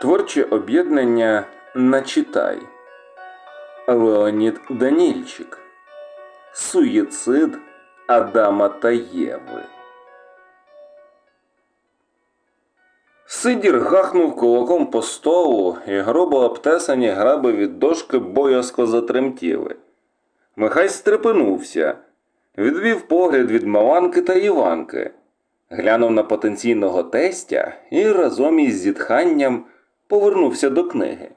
Творче об'єднання Начитай. Леонід Данільчик. Суїцид Адама та Єви. Сидір гахнув кулаком по столу, і грубо обтесані граби від дошки боязко затремтіли. Михай стрепенувся, відвів погляд від Маланки та Іванки, глянув на потенційного тестя і разом із зітханням повернувся до книги.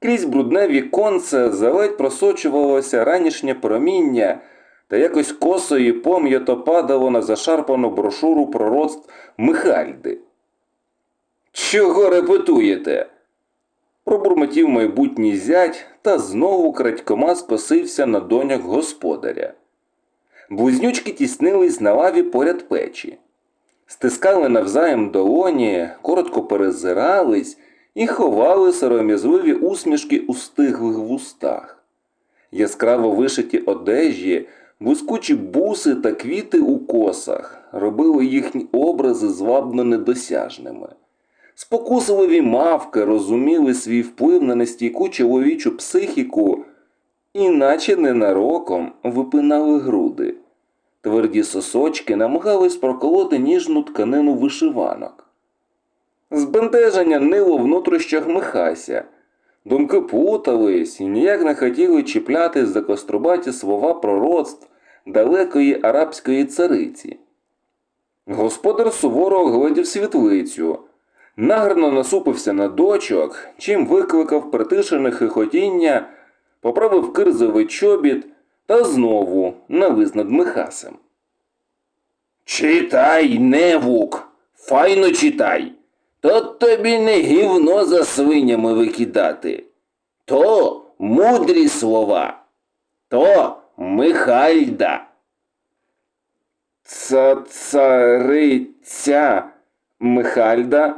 Крізь брудне віконце заледь просочувалося ранішнє проміння та якось косо і пом'ято падало на зашарпану брошуру пророцтв Михальди. Чого репетуєте? Пробурмотів майбутній зять та знову крадькома скосився на доняк господаря. Близнючки тіснились на лаві поряд печі, стискали навзаєм долоні, коротко перезирались і ховали сором'язливі усмішки у стиглих вустах. Яскраво вишиті одежі, блискучі буси та квіти у косах робили їхні образи звабно недосяжними. Спокусливі мавки розуміли свій вплив на нестійку чоловічу психіку, іначе ненароком випинали груди. Тверді сосочки намагались проколоти ніжну тканину вишиванок. Збентеження нило в нутрощах Михася. Думки плутались і ніяк не хотіли чіпляти за кострубаті слова пророцтв далекої арабської цариці. Господар суворо оглядів світлицю, награно насупився на дочок, чим викликав притишене хихотіння, поправив кирзовий чобіт та знову навис над Михасем. Читай, невук, файно читай. То тобі не гівно за свинями викидати. То мудрі слова, то Михальда. Ца цариця Михальда,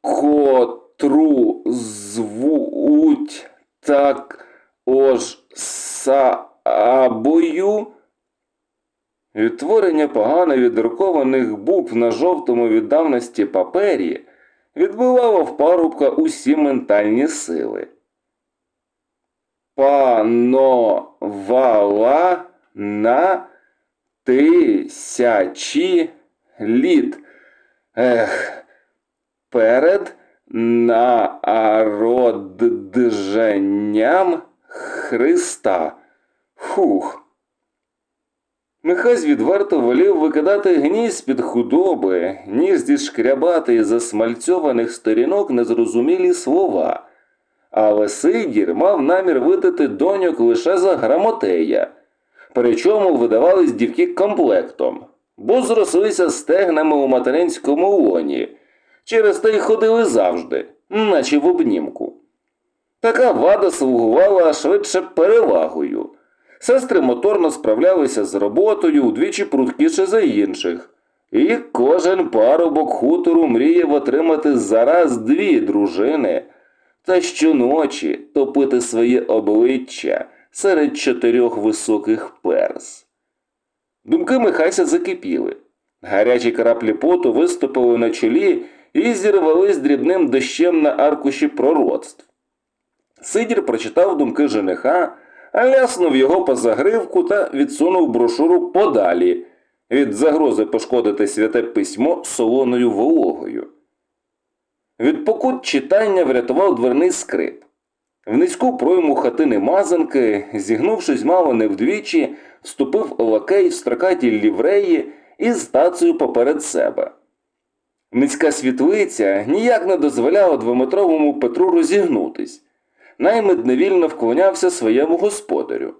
котру звуть так ож сабою. Відтворення погано віддрукованих букв на жовтому від давності папері відбивало в парубка усі ментальні сили. Пановала на тисячі літ. Ех, перед народженням Христа. Фух. Михась відверто волів викидати гнізь під худоби, ніж зішкрябати із засмальцьованих сторінок незрозумілі слова. Але Сидір мав намір видати доньок лише за грамотея, причому видавались дівки комплектом, бо зрослися стегнами у материнському лоні, через те й ходили завжди, наче в обнімку. Така вада слугувала швидше перевагою. Сестри моторно справлялися з роботою удвічі прудкіше за інших, і кожен парубок хутору мріяв отримати зараз дві дружини та щоночі топити своє обличчя серед чотирьох високих перс. Думки Михайся закипіли. Гарячі краплі поту виступили на чолі і зірвались дрібним дощем на аркуші пророцтв. Сидір прочитав думки жениха ляснув його по загривку та відсунув брошуру подалі від загрози пошкодити святе письмо солоною вологою. Від покут читання врятував дверний скрип. В низьку пройму хатини мазанки, зігнувшись мало не вдвічі, вступив лакей в строкатій лівреї із стацею поперед себе. Низька світлиця ніяк не дозволяла двометровому Петру розігнутись наймит невільно вклонявся своєму господарю.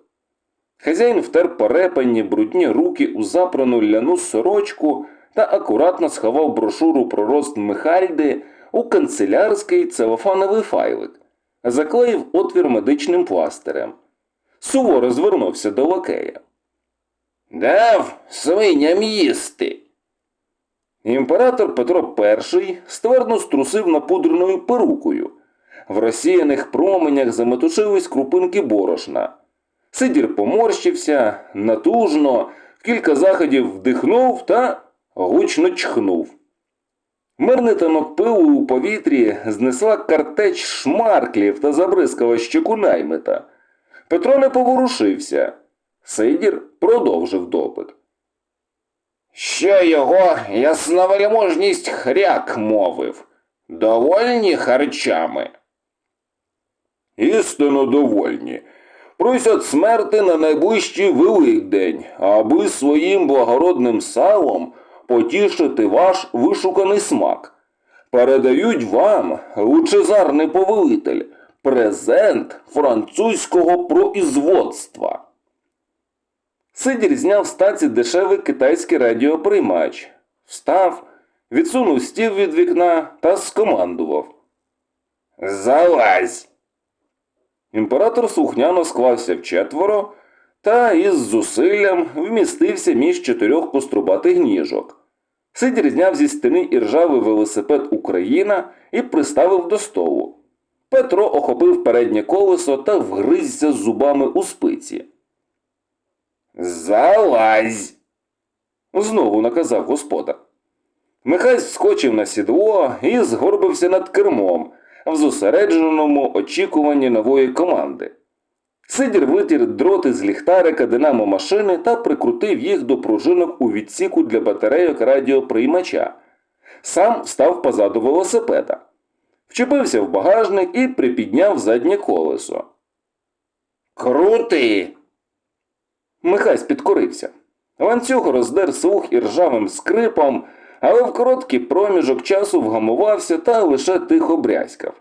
Хазяїн втер порепані брудні руки у запрану ляну сорочку та акуратно сховав брошуру про рост Михальди у канцелярський целофановий файлик, заклеїв отвір медичним пластирем. Суворо звернувся до лакея. Дав свиням їсти. Імператор Петро І ствердно струсив напудреною перукою. В розсіяних променях заметушились крупинки борошна. Сидір поморщився, натужно, кілька заходів вдихнув та гучно чхнув. Мирний танок пилу у повітрі знесла картеч шмарклів та забризкала щеку наймита. Петро не поворушився. Сидір продовжив допит. Що його ясновельможність хряк мовив? Довольні харчами? Істинно довольні. Просять смерти на найближчий Великдень, аби своїм благородним салом потішити ваш вишуканий смак. Передають вам, лучезарний повелитель, презент французького производства. Сидір зняв з таці дешевий китайський радіоприймач, встав, відсунув стів від вікна та скомандував. Залазь! Імператор слухняно склався в четверо та із зусиллям вмістився між чотирьох кострубатих ніжок. Сидір зняв зі стіни іржавий велосипед Україна і приставив до столу. Петро охопив переднє колесо та вгризся зубами у спиці. Залазь. знову наказав господар. Михай скочив на сідло і згорбився над кермом в зосередженому очікуванні нової команди. Сидір витір дроти з ліхтарика динамо машини та прикрутив їх до пружинок у відсіку для батарейок радіоприймача. Сам став позаду велосипеда. Вчепився в багажник і припідняв заднє колесо. Крути! Михась підкорився. Ланцюг роздер слух іржавим скрипом, але в короткий проміжок часу вгамувався та лише тихо брязькав.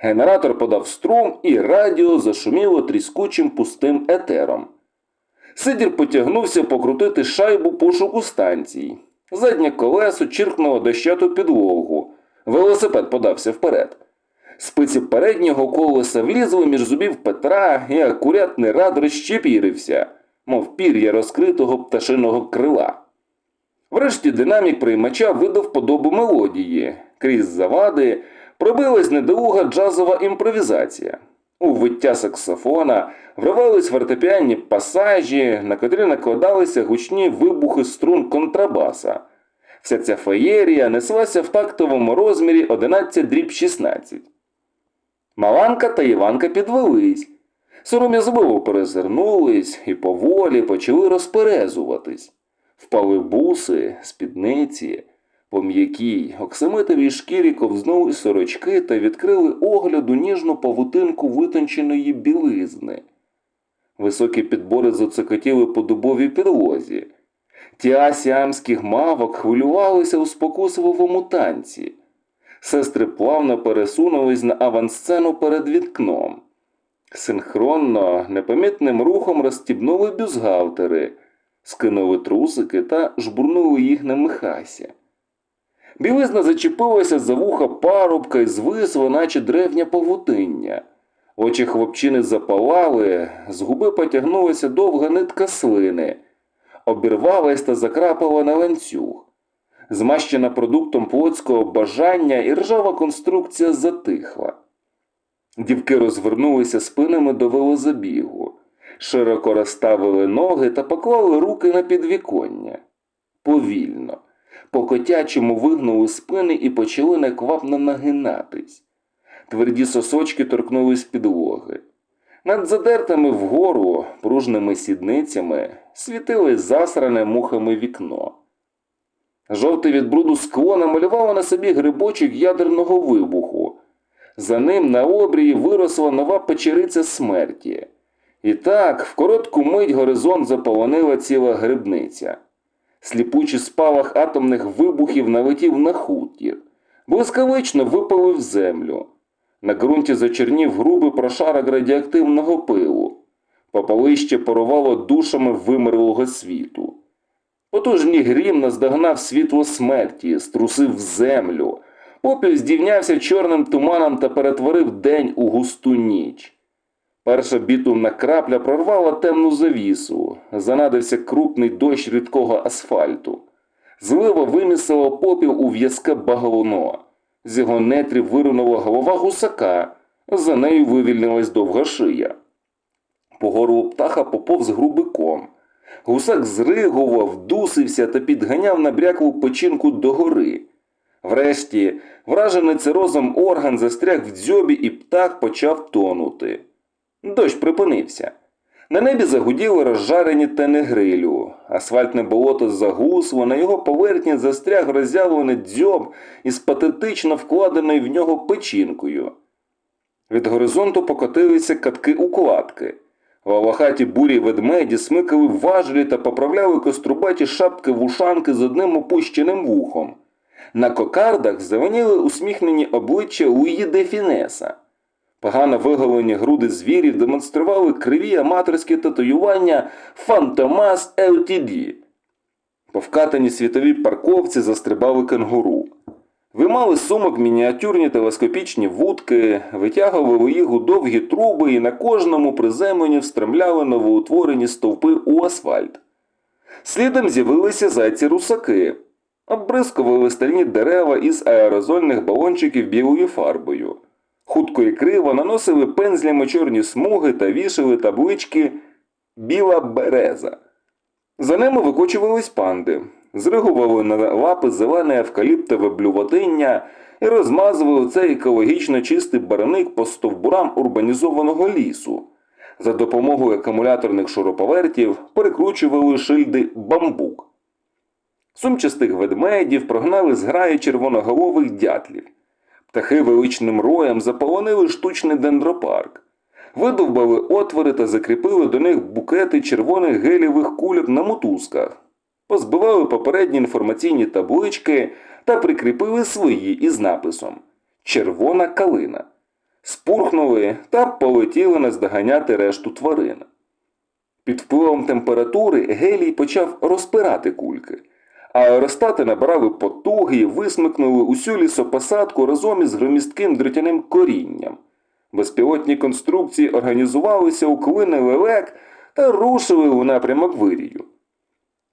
Генератор подав струм, і радіо зашуміло тріскучим пустим етером. Сидір потягнувся покрутити шайбу пошуку станцій. Заднє колесо чиркнуло дощату підлогу. Велосипед подався вперед. Спиці переднього колеса влізли між зубів Петра, і акуратний рад розчепірився, мов пір'я розкритого пташиного крила. Врешті динамік приймача видав подобу мелодії. Крізь завади пробилась недолуга джазова імпровізація. У виття саксофона вривались фортепіанні пасажі, на котрі накладалися гучні вибухи струн контрабаса. Вся ця феєрія неслася в тактовому розмірі 11 дріб 16. Маланка та Іванка підвелись, сором'язливо перезирнулись і поволі почали розперезуватись. Впали буси, спідниці, по м'якій, оксамитовій шкірі ковзнули сорочки та відкрили огляду ніжну павутинку витонченої білизни. Високі підбори зацокотіли по дубовій підлозі. Тіа сіамських мавок хвилювалися у спокусливому танці. Сестри плавно пересунулись на авансцену перед вікном. Синхронно, непомітним рухом розстібнули бюзгалтери, скинули трусики та жбурнули їх на Михася. Білизна зачепилася за вуха парубка і звисла, наче древня павутиння. Очі хлопчини запалали, з губи потягнулася довга нитка слини, обірвалась та закрапала на ланцюг. Змащена продуктом плотського бажання і ржава конструкція затихла. Дівки розвернулися спинами до велозабігу, широко розставили ноги та поклали руки на підвіконня. Повільно, по котячому вигнули спини і почали неквапно нагинатись. Тверді сосочки торкнулись підлоги. Над задертими вгору пружними сідницями світилось засране мухами вікно. Жовте від бруду скло намалювало на собі грибочок ядерного вибуху. За ним на обрії виросла нова печериця смерті. І так, в коротку мить горизонт заполонила ціла грибниця. Сліпучий спалах атомних вибухів налетів на хутір, блискавично випалив землю. На ґрунті зачернів грубий прошарок радіоактивного пилу. Попалище порувало душами вимерлого світу. Потужній грім наздогнав світло смерті, струсив землю. Попіл здівнявся чорним туманом та перетворив день у густу ніч. Перша бітумна крапля прорвала темну завісу, занадився крупний дощ рідкого асфальту. Злива вимісила попіл у в'язке баглоно. З його нетрів виринула голова гусака, за нею вивільнилась довга шия. По горлу птаха поповз грубиком. Гусак зригував, дусився та підганяв набряклу печінку догори. Врешті, вражений цирозом орган застряг в дзьобі і птах почав тонути. Дощ припинився. На небі загуділи розжарені тени грилю. Асфальтне болото загусло, на його поверхні застряг роззявлений дзьоб із патетично вкладеною в нього печінкою. Від горизонту покотилися катки укладки. Волохаті бурі ведмеді смикали важелі та поправляли кострубаті шапки вушанки з одним опущеним вухом. На кокардах заваніли усміхнені обличчя Луї де Фінеса. Погано виголені груди звірів демонстрували криві аматорські татуювання Фантомас LTD. По вкатані світові парковці застрибали кенгуру. Виймали з сумок мініатюрні телескопічні вудки, витягували їх у довгі труби і на кожному приземленні встромляли новоутворені стовпи у асфальт. Слідом з'явилися зайці-русаки, обрискували стальні дерева із аерозольних балончиків білою фарбою. Хутко і криво наносили пензлями чорні смуги та вішали таблички Біла береза. За ними викочувались панди, зригували на лапи зелене евкаліптове блювотиння і розмазували цей екологічно чистий бараник по стовбурам урбанізованого лісу. За допомогою акумуляторних шуруповертів перекручували шильди бамбук. Сумчастих ведмедів прогнали з граї червоноголових дятлів. Птахи величним роєм заполонили штучний дендропарк. Видовбали отвори та закріпили до них букети червоних гелєвих кульок на мотузках, позбивали попередні інформаційні таблички та прикріпили свої із написом Червона калина. Спурхнули та полетіли наздоганяти решту тварин. Під впливом температури гелій почав розпирати кульки. А аеростати набирали потуги і висмикнули усю лісопосадку разом із громістким дротяним корінням. Безпілотні конструкції організувалися у клини лелек та рушили у напрямок вирію.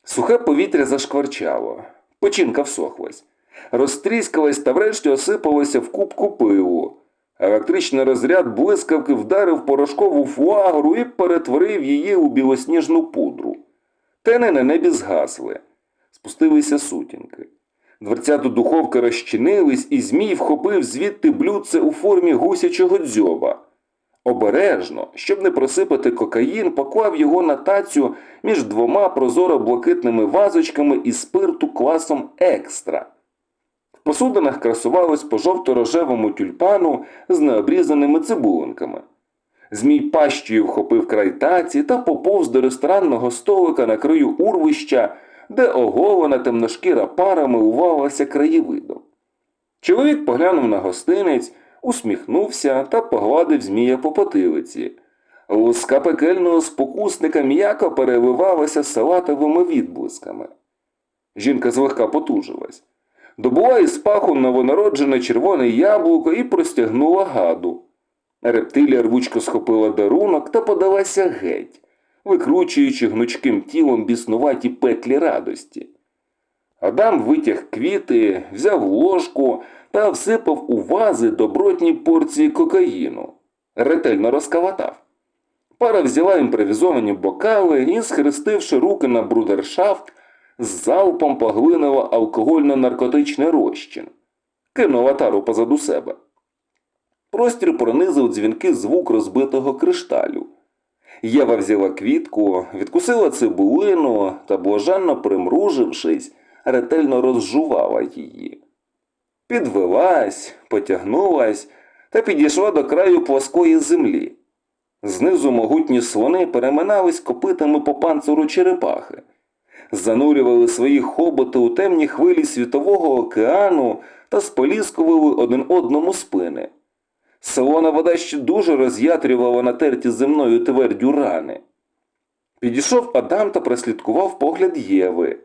Сухе повітря зашкварчало, печінка всохлась, розтріскалась та врешті осипалася в кубку пилу. Електричний розряд блискавки вдарив порошкову фуагру і перетворив її у білосніжну пудру. Тени на небі згасли, спустилися сутінки. Дверця до духовки розчинились, і Змій вхопив звідти блюдце у формі гусячого дзьоба. Обережно, щоб не просипати кокаїн, поклав його на тацю між двома прозоро-блакитними вазочками із спирту класом екстра. В посудинах красувалось по жовто-рожевому тюльпану з необрізаними цибулинками. Змій пащею вхопив край таці та поповз до ресторанного столика на краю урвища, де оголена темношкіра пара милувалася краєвидом. Чоловік поглянув на гостинець, усміхнувся та погладив змія по потилиці. Луска пекельного спокусника м'яко переливалася салатовими відблисками. Жінка злегка потужилась. Добула із паху новонароджене червоне яблуко і простягнула гаду. Рептилія рвучко схопила дарунок та подалася геть, викручуючи гнучким тілом біснуваті петлі радості. Адам витяг квіти, взяв ложку та всипав у вази добротні порції кокаїну. Ретельно розкалатав. Пара взяла імпровізовані бокали і, схрестивши руки на брудершафт, з залпом поглинула алкогольно-наркотичний розчин. Кинула тару позаду себе. Простір пронизив дзвінкий звук розбитого кришталю. Єва взяла квітку, відкусила цибулину та, блаженно примружившись, ретельно розжувала її. Підвелась, потягнулась та підійшла до краю плоскої землі. Знизу могутні слони переминались копитами по панциру черепахи, занурювали свої хоботи у темні хвилі світового океану та споліскували один одному спини. Солона вода ще дуже роз'ятрювала натерті земною твердю рани. Підійшов Адам та прослідкував погляд Єви.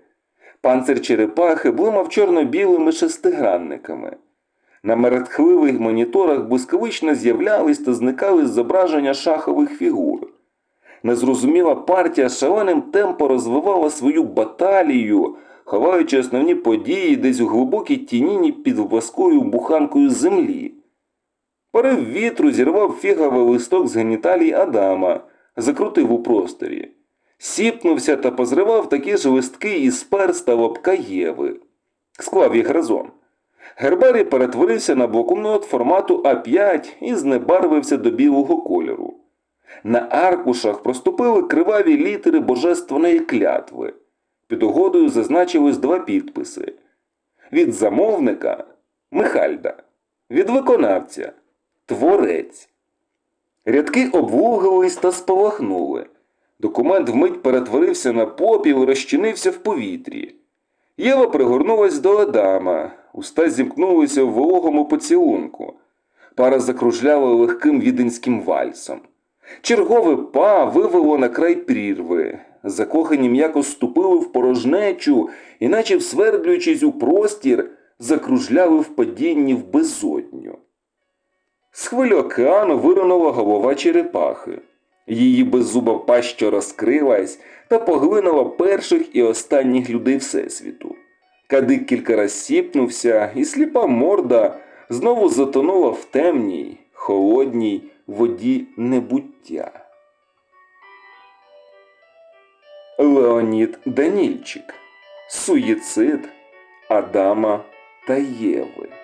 Панцир черепахи блимав чорно-білими шестигранниками. На мерехтливих моніторах блискавично з'являлись та зникали зображення шахових фігур. Незрозуміла партія шаленим темпо розвивала свою баталію, ховаючи основні події десь у глибокій тініні під воскою буханкою землі. Порив вітру зірвав фіговий листок з геніталій Адама, закрутив у просторі, сіпнувся та позривав такі ж листки із перста лобка Єви, склав їх разом. Гербарій перетворився на блокнот формату А5 і знебарвився до білого кольору. На аркушах проступили криваві літери божественної клятви. Під угодою зазначилось два підписи: від замовника Михальда, від виконавця Творець. Рядки обвуглились та спалахнули. Документ вмить перетворився на попіл і розчинився в повітрі. Єва пригорнулась до Адама, уста зімкнулися в вологому поцілунку. Пара закружляла легким віденським вальсом. Чергове па вивело на край прірви. Закохані м'яко ступили в порожнечу, і, наче всвердлюючись у простір, закружляли в падінні в безодню. З хвиль океану виринула голова черепахи. Її беззуба паща розкрилась та поглинула перших і останніх людей Всесвіту. Кадик кілька раз сіпнувся, і сліпа морда знову затонула в темній, холодній воді небуття. Леонід Данільчик. Суїцид Адама та Єви.